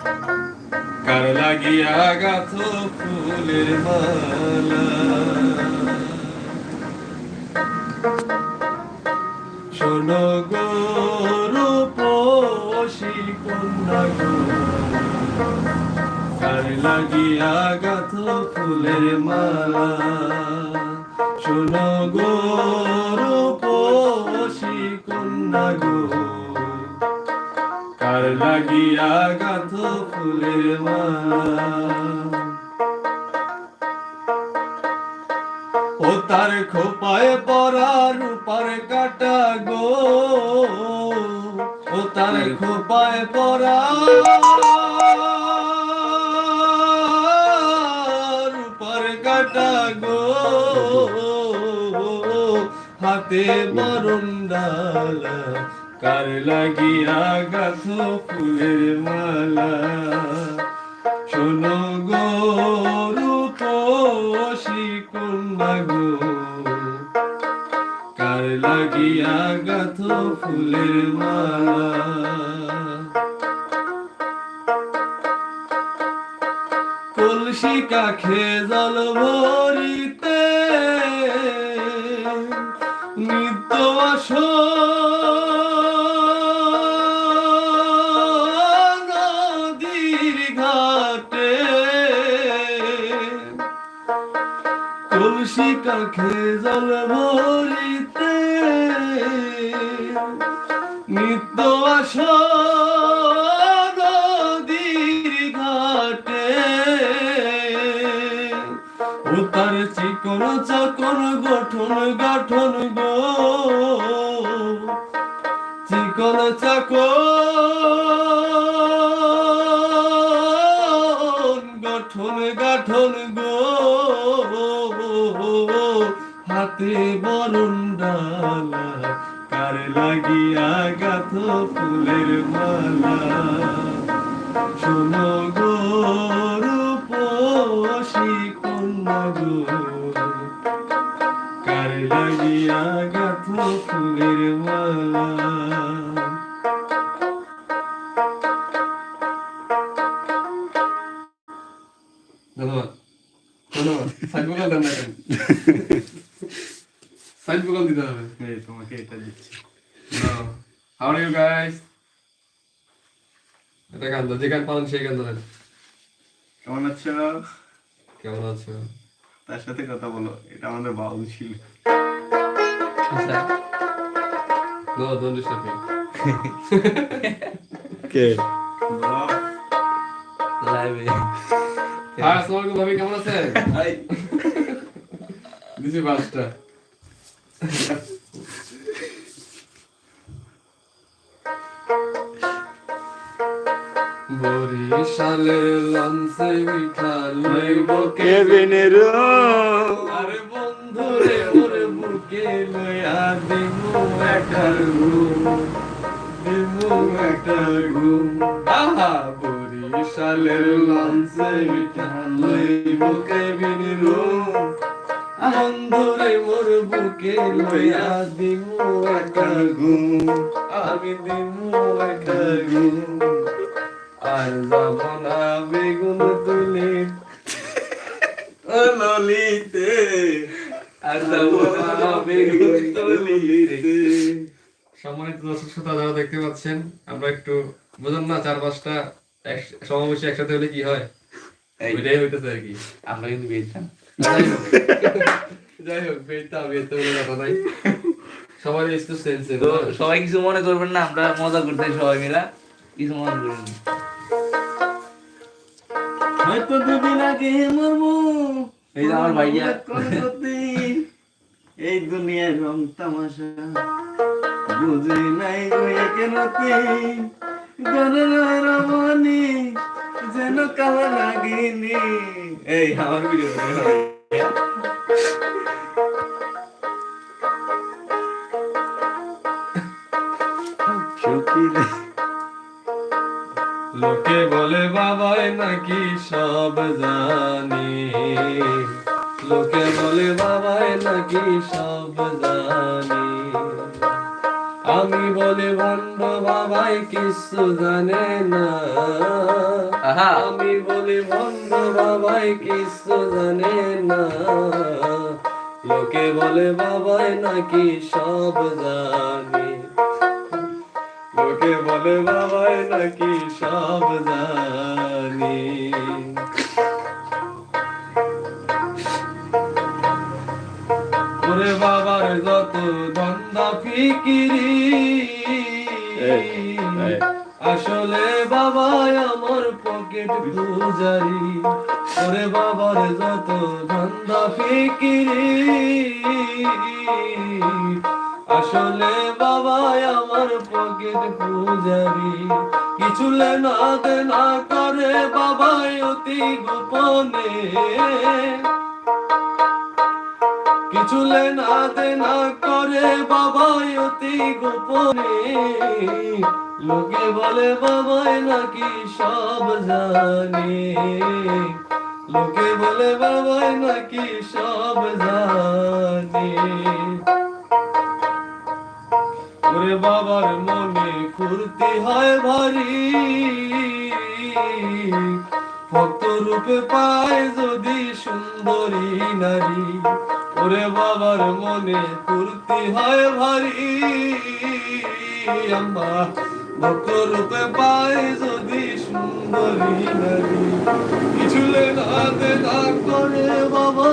কার লাগিয়া গাথ ফুলের মালা? শোনো গো রূপসী কন্যা গো, কার লাগিয়া গাথ ফুলের মালা? শোনো গো রূপসী গো লাগিয়া গাথ মালা। ও তার খোপায় পরা রূপার কাটা গো। ও তার খোপায় পরা রূপার কাটা গো। হাতে ডালা কার লাগিয়া গাথ ফুলের মালা? শোনো গো রূপসী কন্যা গো। কার লাগিয়া গাথ ফুলের মালা? কলসি কাখে জল ভরিতে কলসি কাখে জল ভরিতে। নিত্য আসো নদীর ঘাটে। ও তার চিকন চাকন গঠন গঠন গো। চিকন চাকন গঠন গঠন গো। হাতে বরণ ডালা, কার লাগিয়া গাথ ফুলের মালা। শোনো গো রূপসী কন্যা গো কার লাগিয়া গাথ ফুলের মালা। ধন্যবাদ। ধন্যবাদ। কেন সাইড দিতে হবে এই তোমাকে এটা দিচ্ছি। হাউ আর ইউ গাইস এটা গান দাও যে গান পারেন সেই গান ধরেন কেমন আছো? কেমন আছো? তার সাথে কথা বলো এটা আমাদের বাউল ছিল। নো ডোন্ট ডিস্টার্ব মি কে? লাইভে হাই আসসালামু আলাইকুম ভাবি কেমন আছেন? দিছি বাসটা বরিশালের লঞ্চে উঠা লইব কেবিনের আরে বন্ধু রে মোর বুকে লয়া দিমু একটা ঘুম দিমু একটা ঘুম আহা বরিশালের লঞ্চে উঠা লইব কেবিন রুম বন্ধু মোর বুকে লয়া দিমু একটা ঘুম। আমি দিমু একটা ঘুম। আর যাব না বেগুন তুলে ললিতে আর যাব না বেগুন তুলিতে সম্মানিত দর্শক শ্রোতা যারা দেখতে পাচ্ছেন আমরা একটু বুঝুন না চার পাঁচটা সমাবেশে একসাথে হলে কি হয়। ওইটাই হইতেছে আর কি। আমরা কিন্তু বেচতাম যাই হোক হোক বেতা বেতা বলে একটু সেন্সে তো সবাই কিছু মনে করবেন না আমরা মজা করতে সবাই মিলা কিছু মনে করবেন। হয়তো দুদিন আগে মরমু এই আমার ভাইয়া। এই দুনিয়ার রং তামাশা বুঝি নাই গণনার মনি যেন কালা এই, আমার ভিডিও লোকে বলে, বাবাই নাকি সব জানি। লোকে বলে, বাবাই নাকি সব জানে। আমি বলে ভণ্ড বাবাই কিছু জানে না। আমি বলি ভণ্ড বাবাই কিছু জানে না। লোকে বলে বাবাই নাকি সব জানে? লোকে বলে বাবাই নাকি সব জানে? ওরে বাবার যত ধন্দা ফিকিরি। আসলে বাবা আমার পকেট পূজারি ওরে বাবার যত ধন্দা ফিকিরি। আসলে বাবা আমার পকেট পূজারি কিছু লেনা দেনা করে বাবা অতি গোপনে। কিছু লেনা দেনা করে বাবা অতি গোপনে। লোকে বলে, বাবাই নাকি সব জানে? লোকে বলে, বাবাই নাকি সব জানে? ওরে বাবার মনে ফুর্তি হয় ভারী। ভক্ত রূপে পায় যদি সুন্দরী নারী। ওরে বাবার মনে ফুর্তি হয় ভারী। আম্মা ভক্ত রূপে পায় যদি সুন্দরী নারী। কিছু লেনা দেনা করে বাবা